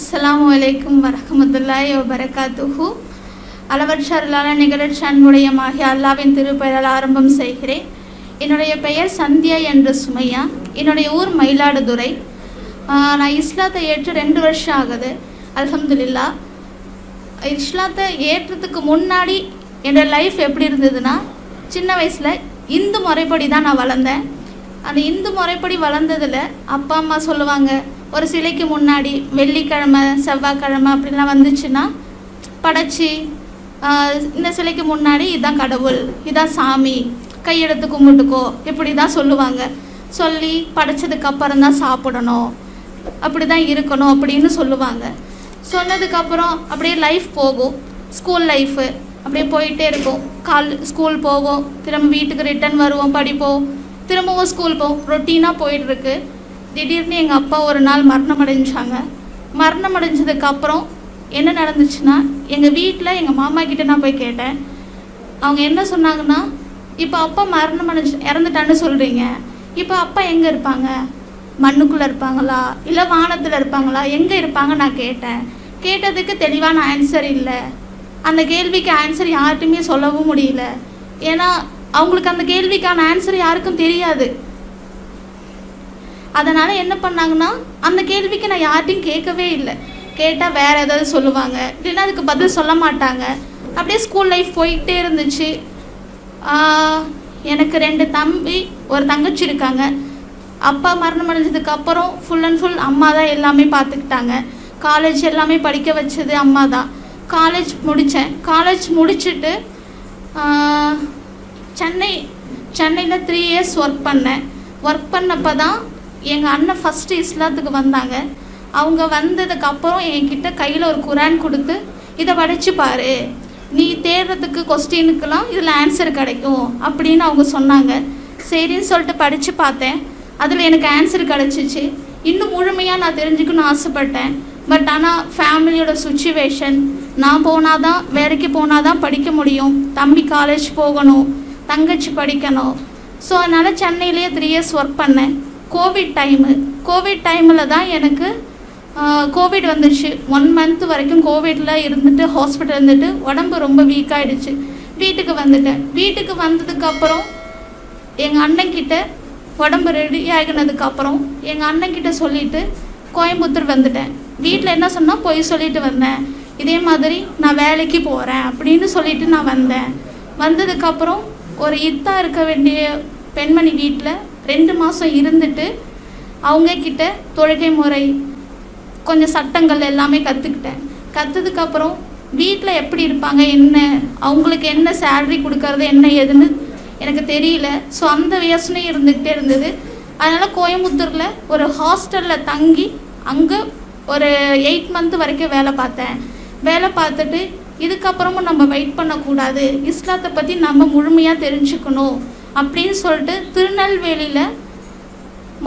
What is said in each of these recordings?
அஸ்ஸலாமு அலைக்கும் வரஹ்மத்துல்லாஹி வபரகாத்துஹு. அளவற்ற அருளான நிகழற்ற அன்புடையமாகிய அல்லாவின் திருப்பெயரால் ஆரம்பம் செய்கிறேன். என்னுடைய பெயர் சந்தியா என்ற சுமையா. என்னுடைய ஊர் மயிலாடுதுறை. நான் இஸ்லாத்தை ஏற்று ரெண்டு வருஷம் ஆகுது. அலமதுல்லா இஸ்லாத்தை ஏற்றத்துக்கு முன்னாடி என்னோடய லைஃப் எப்படி இருந்ததுன்னா சின்ன வயசில் இந்து முறைப்படி தான் நான் வளர்ந்தேன். அந்த இந்து முறைப்படி வளர்ந்ததில் அப்பா அம்மா சொல்லுவாங்க ஒரு சிலைக்கு முன்னாடி வெள்ளிக்கிழமை செவ்வாய்க்கிழமை அப்படிலாம் வந்துச்சுன்னா படைச்சி இந்த சிலைக்கு முன்னாடி இதுதான் கடவுள் இதுதான் சாமி கையெடுத்து கும்பிட்டுக்கோ இப்படி தான் சொல்லுவாங்க. சொல்லி படைச்சதுக்கு அப்புறம் தான் சாப்பிடணும். அப்படி தான் இருக்கணும் அப்படின்னு சொல்லுவாங்க. சொன்னதுக்கப்புறம் அப்படியே லைஃப் போகும். ஸ்கூல் லைஃபு அப்படியே போயிட்டே இருக்கும். கால் ஸ்கூல் போவோம். திரும்ப வீட்டுக்கு ரிட்டர்ன் வருவோம் படிப்போம். திரும்பவும் ஸ்கூல் போவோம். ரொட்டீனாக போயிட்டுருக்கு திடீர்னு எங்கள் அப்பா ஒரு நாள் மரணம் அடைஞ்சாங்க. மரணம் அடைஞ்சதுக்கப்புறம் என்ன நடந்துச்சுன்னா எங்கள் வீட்டில் எங்கள் மாமா கிட்டே நான் போய் கேட்டேன். அவங்க என்ன சொன்னாங்கன்னா இப்போ அப்பா மரணம் அடைஞ்சு இறந்துட்டான்னு சொல்கிறீங்க இப்போ அப்பா எங்கே இருப்பாங்க? மண்ணுக்குள்ளே இருப்பாங்களா? இல்லை வானத்தில் இருப்பாங்களா? எங்கே இருப்பாங்க? நான் கேட்டேன். கேட்டதுக்கு தெளிவான ஆன்சர் இல்லை. அந்த கேள்விக்கு ஆன்சர் யார்கிட்டையுமே சொல்லவும் முடியல. ஏன்னா அவங்களுக்கு அந்த கேள்விக்கான ஆன்சர் யாருக்கும் தெரியாது. அதனால் என்ன பண்ணாங்கன்னா அந்த கேள்விக்கு நான் யார்ட்டையும் கேட்கவே இல்லை. கேட்டால் வேறு ஏதாவது சொல்லுவாங்க. இல்லைன்னா அதுக்கு பதில் சொல்ல மாட்டாங்க. அப்படியே ஸ்கூல் லைஃப் போயிட்டே இருந்துச்சு. எனக்கு ரெண்டு தம்பி ஒரு தங்கச்சி இருக்காங்க. அப்பா மரணம் அடைஞ்சதுக்கு அப்புறம் ஃபுல் அண்ட் ஃபுல் அம்மா தான் எல்லாமே பார்த்துக்கிட்டாங்க. காலேஜ் எல்லாமே படிக்க வச்சது அம்மா தான். காலேஜ் முடித்தேன் காலேஜ் முடிச்சுட்டு சென்னை சென்னையில் த்ரீ இயர்ஸ் ஒர்க் பண்ணேன். ஒர்க் பண்ணப்போ தான் எங்கள் அண்ணன் ஃபஸ்ட்டு இஸ்லாத்துக்கு வந்தாங்க. அவங்க வந்ததுக்கப்புறம் என்கிட்ட கையில் ஒரு குரான் கொடுத்து இதை படிச்சு பாரு. நீ தேடுறதுக்கு கொஸ்டினுக்கெல்லாம் இதில் ஆன்சர் கிடைக்கும் அப்படின்னு அவங்க சொன்னாங்க. சரின்னு சொல்லிட்டு படித்து பார்த்தேன். அதில் எனக்கு ஆன்சர் கிடச்சிச்சு. இன்னும் முழுமையாக நான் தெரிஞ்சுக்கணும்னு ஆசைப்பட்டேன். பட் ஆனால் ஃபேமிலியோட சுச்சுவேஷன் நான் போனால் தான் வேலைக்கு போனால் தான் படிக்க முடியும். தம்பி காலேஜ் போகணும் தங்கச்சி படிக்கணும். ஸோ அதனால் சென்னையிலேயே த்ரீ இயர்ஸ் ஒர்க் பண்ணேன். கோவிட் டைமு கோவிட் டைமில் தான் எனக்கு கோவிட் வந்துடுச்சு ஒன் மந்த் வரைக்கும் கோவிடில் இருந்துட்டு ஹாஸ்பிட்டல் இருந்துட்டு உடம்பு ரொம்ப வீக்காயிடுச்சு வீட்டுக்கு வந்துட்டேன். வீட்டுக்கு வந்ததுக்கப்புறம் எங்கள் அண்ணன்கிட்ட உடம்பு ரெடி ஆகினதுக்கப்புறம் எங்கள் அண்ணன்கிட்ட சொல்லிட்டு கோயம்புத்தூர் வந்துட்டேன். வீட்டில் என்ன சொன்னால் போய் சொல்லிட்டு வந்தேன். இதே மாதிரி நான் வேலைக்கு போகிறேன் அப்படின்னு சொல்லிட்டு நான் வந்தேன். வந்ததுக்கப்புறம் ஒரு இத்தா இருக்க வேண்டிய பெண்மணி வீட்டில் ரெண்டு மாதம் இருந்துட்டு அவங்க கிட்ட தொழுகை முறை கொஞ்சம் சட்டங்கள் எல்லாமே கற்றுக்கிட்டேன் கற்றதுக்கப்புறம் வீட்டில் எப்படி இருப்பாங்க என்ன அவங்களுக்கு என்ன சேல்ரி கொடுக்கறது என்ன ஏதுன்னு எனக்கு தெரியல. ஸோ அந்த யோசனை இருந்துக்கிட்டே இருந்தது. அதனால் கோயம்புத்தூரில் ஒரு ஹாஸ்டலில் தங்கி அங்கே ஒரு எயிட் மந்த் வரைக்கும் வேலை பார்த்தேன். வேலை பார்த்துட்டு இதுக்கப்புறமும் நம்ம வெயிட் பண்ணக்கூடாது. இஸ்லாத்தை பற்றி நம்ம முழுமையாக தெரிஞ்சுக்கணும் அப்படின்னு சொல்லிட்டு திருநெல்வேலியில்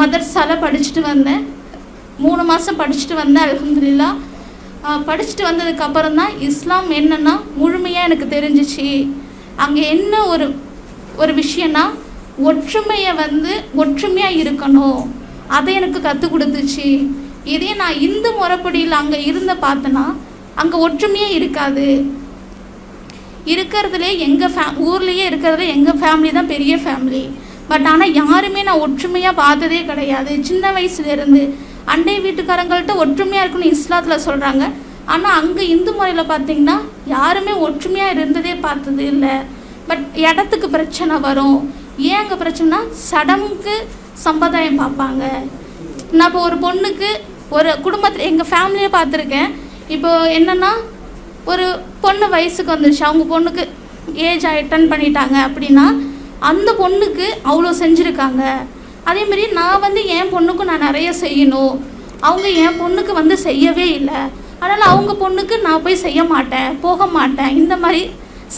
மதர்சால படிச்சுட்டு வந்தேன். மூணு மாதம் படிச்சுட்டு வந்தேன் அலமதுல்லா படிச்சுட்டு வந்ததுக்கப்புறம் தான் இஸ்லாம் என்னென்னா முழுமையாக எனக்கு தெரிஞ்சிச்சு. அங்கே என்ன ஒரு ஒரு விஷயம்னா ஒற்றுமையை வந்து ஒற்றுமையாக இருக்கணும். அதை எனக்கு கற்றுக் கொடுத்துச்சு. இதே நான் இந்து முறைப்படியில் அங்கே இருந்த பார்த்தேன்னா அங்கே ஒற்றுமையே இருக்காது. இருக்கிறதுலே எங்கள் ஃபே ஊர்லேயே இருக்கிறதுல எங்கள் ஃபேமிலி தான் பெரிய ஃபேமிலி பட் ஆனால் யாருமே நான் ஒற்றுமையாக பார்த்ததே கிடையாது. சின்ன வயசுலேருந்து அண்டை வீட்டுக்காரங்கள்ட்ட ஒற்றுமையாக இருக்குன்னு இஸ்லாத்தில் சொல்கிறாங்க ஆனால் அங்கே இந்து முறையில் பார்த்தீங்கன்னா யாருமே ஒற்றுமையாக இருந்ததே பார்த்தது இல்லை. பட் இடத்துக்கு பிரச்சனை வரும். ஏன் அங்கே பிரச்சனைனா சடங்குக்கு சம்பிரதாயம் பார்ப்பாங்க. நான் இப்போ ஒரு பொண்ணுக்கு ஒரு குடும்பத்தில் எங்கள் ஃபேமிலியை பார்த்துருக்கேன். இப்போ என்னென்னா ஒரு பொண்ணு வயசுக்கு வந்துருச்சு. அவங்க பொண்ணுக்கு ஏஜ் அட்டன் பண்ணிட்டாங்க அப்படின்னா அந்த பொண்ணுக்கு அவ்வளோ செஞ்சுருக்காங்க. அதேமாரி நான் வந்து என் பொண்ணுக்கும் நான் நிறைய செய்யணும். அவங்க என் பொண்ணுக்கு வந்து செய்யவே இல்லை. அதனால் அவங்க பொண்ணுக்கு நான் போய் செய்ய மாட்டேன் போக மாட்டேன். இந்த மாதிரி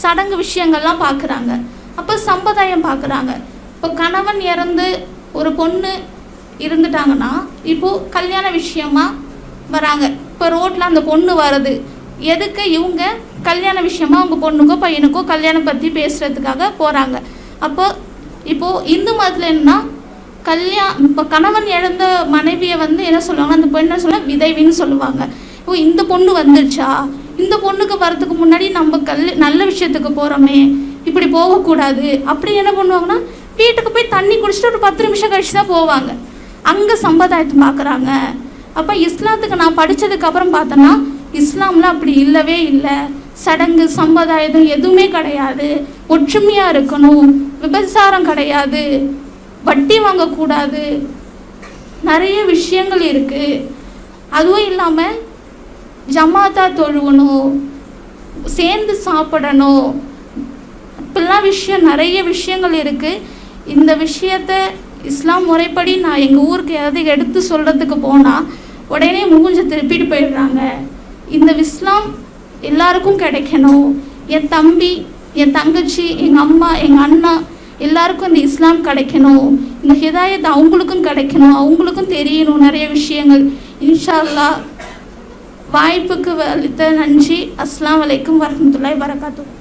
சடங்கு விஷயங்கள்லாம் பார்க்குறாங்க அப்போ சம்பிரதாயம் பார்க்குறாங்க இப்போ கணவன் இறந்து ஒரு பொண்ணு இருந்துட்டாங்கன்னா இப்போது கல்யாண விஷயமா வராங்க. இப்போ ரோட்டில் அந்த பொண்ணு வருது. எதுக்கு இவங்க கல்யாண விஷயமா அவங்க பொண்ணுக்கோ பையனுக்கோ கல்யாணம் பற்றி பேசுகிறதுக்காக போகிறாங்க அப்போ இப்போது இந்து மதத்தில் என்னன்னா கல்யாணம் இப்போ கணவன் இழந்த மனைவியை வந்து என்ன சொல்லுவாங்க? அந்த பெண்ணை சொல்ல விதைவின்னு சொல்லுவாங்க. ஓ இந்த பொண்ணு வந்துடுச்சா இந்த பொண்ணுக்கு வரதுக்கு முன்னாடி நம்ம கல் நல்ல விஷயத்துக்கு போகிறோமே இப்படி போகக்கூடாது. அப்படி என்ன பண்ணுவாங்கன்னா வீட்டுக்கு போய் தண்ணி குடிச்சிட்டு ஒரு பத்து நிமிஷம் கழிச்சு தான் போவாங்க. அங்கே சம்பிரதாயத்தை பார்க்குறாங்க அப்போ இஸ்லாத்துக்கு நான் படித்ததுக்கப்புறம் பார்த்தோன்னா பார்த்தேன்னா அப்படி இல்லவே இல்லை. சடங்கு சம்பிரதாயம் எதுவுமே கிடையாது. ஒற்றுமையாக இருக்கணும். விபச்சாரம் கிடையாது. வட்டி வாங்கக்கூடாது. நிறைய விஷயங்கள் இருக்குது அதுவும் இல்லாமல் ஜமாத்தா தொழுவணும் சேர்ந்து சாப்பிடணும். இப்படிலாம் விஷயம் நிறைய விஷயங்கள் இருக்குது இந்த விஷயத்த இஸ்லாம் முறைப்படி நான் எங்கள் ஊருக்கு ஏதாவது எடுத்து சொல்கிறதுக்கு போனால் உடனே மூஞ்ச திருப்பிட்டு போயிடுறாங்க. இந்த இஸ்லாம் எல்லாருக்கும் கிடைக்கணும். என் தம்பி என் தங்கச்சி எங்கள் அம்மா எங்கள் அண்ணா எல்லாருக்கும் இந்த இஸ்லாம் கிடைக்கணும் இந்த ஹிதாயத் அவங்களுக்கும் கிடைக்கணும் அவங்களுக்கும் தெரியணும் நிறைய விஷயங்கள். இன்ஷா அல்லாஹ் வாய்ப்புக்கு அளித்த நன்றி. அஸ்லாம் வலைக்கும் வரஹ்மத்துல்லாஹி வரகாத்தூர்